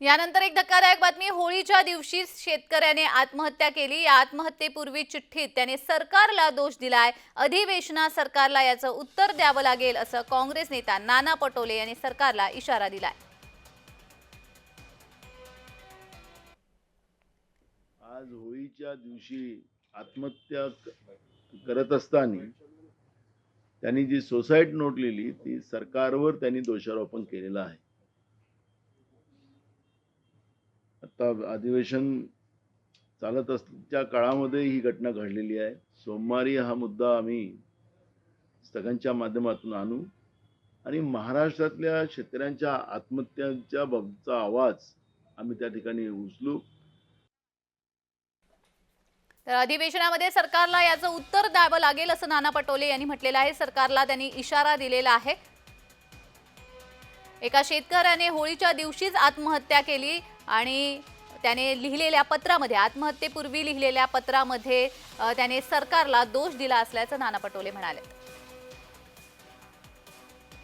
यानंतर एक धक्कादायक बातमी होळीच्या दिवशी शेतकऱ्याने आत्महत्या केली. या आत्महत्येपूर्वी चिठ्ठीत त्याने सरकारला दोष दिलाय. अधिवेशनात सरकारला याचं उत्तर द्यावं लागेल असं काँग्रेस नेता नाना पटोले यांनी सरकारला इशारा दिलाय. आज होळीच्या दिवशी आत्महत्या करत असताना त्यांनी जी सोसायटी नोट लिहिली ती सरकारवर त्यांनी दोषारोपण केलेलं आहे. आता अधिवेशन चालत असच्या काळामध्ये ही घटना घडलेली आहे. सोमवारी हा मुद्दा आम्ही स्थगांच्या माध्यमातून आणू. आणि महाराष्ट्रातल्या शेतकऱ्यांच्या आत्महत्यांच्या बाबतचा आवाज आम्ही त्या ठिकाणी उचलू. तर अधिवेशनामध्ये सरकारला याचं उत्तर द्यावं लागेल असं नाना पटोले यांनी म्हटलेलं आहे. सरकारला त्यांनी इशारा दिलेला आहे. एका शेतकऱ्याने होळीच्या दिवशीच आत्महत्या केली. आणि त्याने लिहिलेल्या पत्रामध्ये आत्महत्येपूर्वी लिहिलेल्या पत्रामध्ये त्याने सरकारला दोष दिला असल्याचं नाना पटोले म्हणाले.